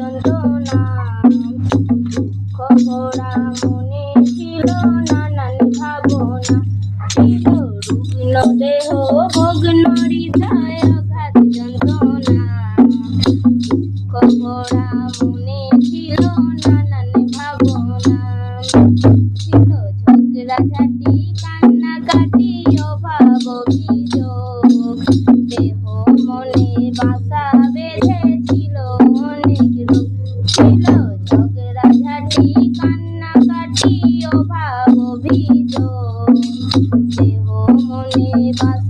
যন্ত্রণা দুঃখ ভরা মনে ছিল নানান ভাবনা। ছিল soledad.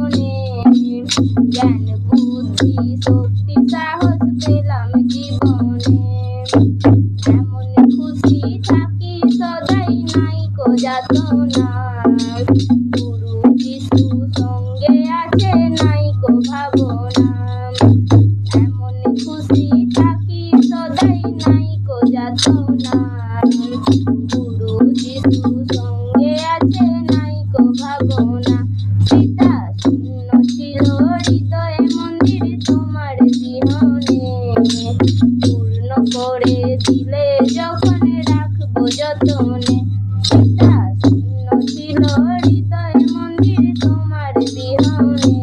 চরণে শূন্য ছিল হৃদয় মন্দির তোমার বিহনে।